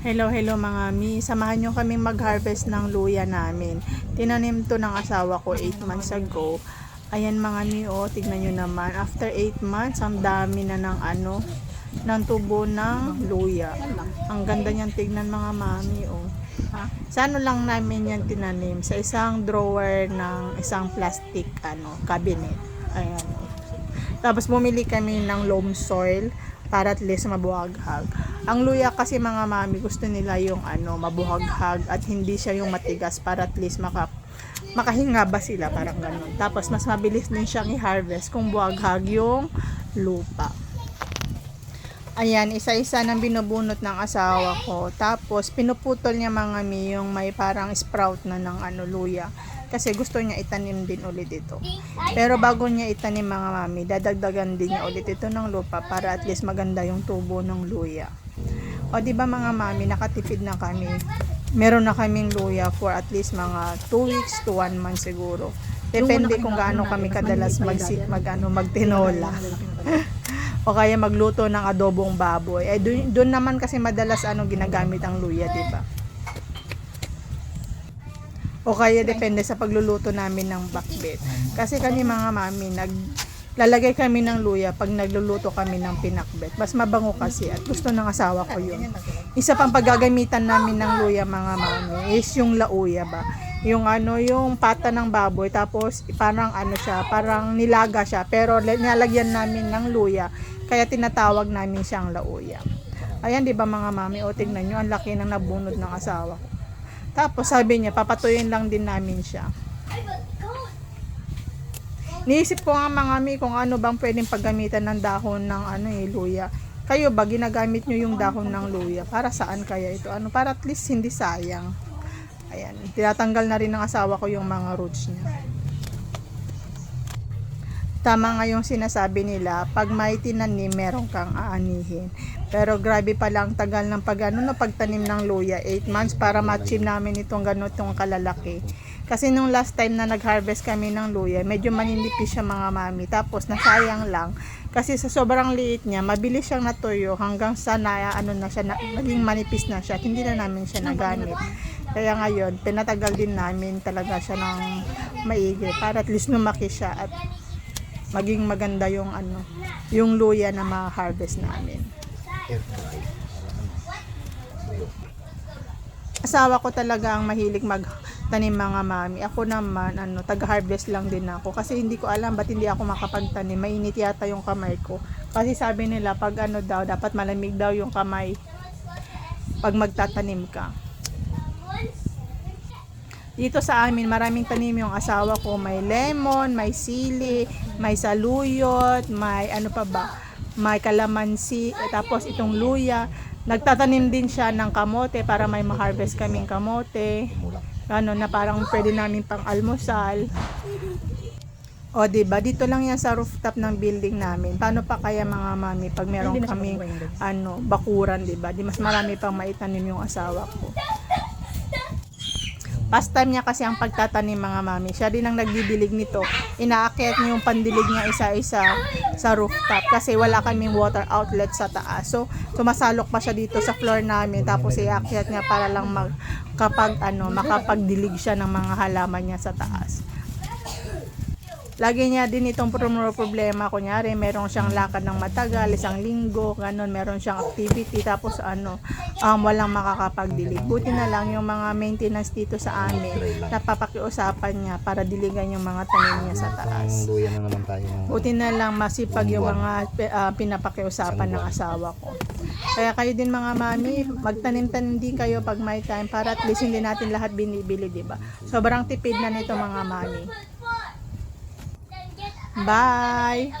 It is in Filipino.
Hello, hello mga mi. Samahan nyo kaming mag-harvest ng luya namin. Tinanim to ng asawa ko 8 months ago. Ayan mga mi, oh, tignan nyo naman. After 8 months, ang dami na ng ano, ng tubo ng luya. Ang ganda niyan tignan mga mami, oh. Sa ano lang namin yan tinanim? Sa isang drawer ng isang plastic ano, cabinet. Ayan. Tapos bumili kami ng loam soil para at least mabuhaghag. Ang luya kasi mga mami gusto nila yung ano mabuhaghag at hindi siya yung matigas para at least maka makahinga ba sila parang ganun. Tapos mas mabilis din siyang i-harvest kung buhaghag yung lupa. Ayan, isa-isa nang binubunot ng asawa ko. Tapos, pinuputol niya mga mi yung may parang sprout na ng ano, luya. Kasi gusto niya itanim din ulit ito. Pero bago niya itanim mga mami, dadagdagan din niya ulit ito ng lupa para at least maganda yung tubo ng luya. O di ba mga mami, nakatipid na kami. Meron na kaming luya for at least mga 2 weeks to 1 month siguro. Depende kung gaano kami kadalas magsit mag ano, magtinola. o kaya magluto ng adobong baboy. Eh doon naman kasi madalas ano ginagamit ang luya, 'di ba? O kaya depende sa pagluluto namin ng bakbet. Kasi kami mga mami, nag lalagay kami ng luya pag nagluluto kami ng pinakbet. Mas mabango kasi at gusto ng asawa ko yun. Isa pang paggagamitan namin ng luya mga mami is yung lauya ba. Yung ano, yung pata ng baboy tapos parang ano siya, parang nilaga siya pero nilalagyan namin ng luya kaya tinatawag namin siyang lauya. Ayan, di ba mga mami? O, tingnan nyo, ang laki ng nabunod ng asawa ko. Tapos sabi niya, papatuyin lang din namin siya. Niisip ko nga mga mi kung ano bang pwedeng paggamitan ng dahon ng ano eh, luya. Kayo ba, ginagamit nyo yung dahon ng luya? Para saan kaya ito? Ano, para at least hindi sayang. Ayan, tinatanggal na rin ng asawa ko yung mga roots niya. Tama nga yung sinasabi nila, pag may tinanim, meron kang aanihin. Pero grabe pa lang tagal ng pag ano, no, pagtanim ng luya, 8 months para ma-achieve namin itong ganitong kalalaki. Kasi nung last time na nag-harvest kami ng luya, medyo maninipis siya mga mami. Tapos nasayang lang. Kasi sa sobrang liit niya, mabilis siyang natuyo hanggang sa na, ano na siya, na, naging manipis na siya. Hindi na namin siya nagamit. Kaya ngayon, pinatagal din namin talaga siya ng maigi para at least lumaki siya at maging maganda yung ano, yung luya na ma-harvest namin. Asawa ko talaga ang mahilig magtanim mga mami. Ako naman, ano, taga-harvest lang din ako. Kasi hindi ko alam ba't hindi ako makapagtanim. Mainit yata yung kamay ko. Kasi sabi nila, pag ano daw, dapat malamig daw yung kamay pag magtatanim ka. Dito sa amin, maraming tanim yung asawa ko. May lemon, may sili, may saluyot, may ano pa ba, may kalamansi, eh, tapos itong luya. Nagtatanim din siya ng kamote para may ma-harvest kaming kamote. Ano na parang pwede namin pang almusal. O, di ba Dito lang yan sa rooftop ng building namin. Paano pa kaya mga mami pag meron kaming ano, bakuran, di ba Di mas marami pang maitanim yung asawa ko. Pastime niya kasi ang pagtatanim mga mami. Siya din ang nagdidilig nito. Inaakyat niya yung pandilig niya isa-isa sa rooftop kasi wala kaming water outlet sa taas. So, sumasalok pa siya dito sa floor namin tapos iakyat niya para lang mag, kapag ano, makapagdilig siya ng mga halaman niya sa taas. Lagi niya din itong pro- problema. Kunyari, meron siyang lakad ng matagal, isang linggo, ganun, meron siyang activity, tapos ano, um, walang makakapagdilig. Buti na lang yung mga maintenance dito sa amin, napapakiusapan niya para diligan yung mga tanim niya sa taas. luya na naman tayo. Buti na lang masipag yung mga uh, pinapakiusapan ng asawa ko. Kaya kayo din mga mami, magtanim-tanim din kayo pag may time para at least hindi natin lahat binibili, di ba? Sobrang tipid na nito mga mami. Bye!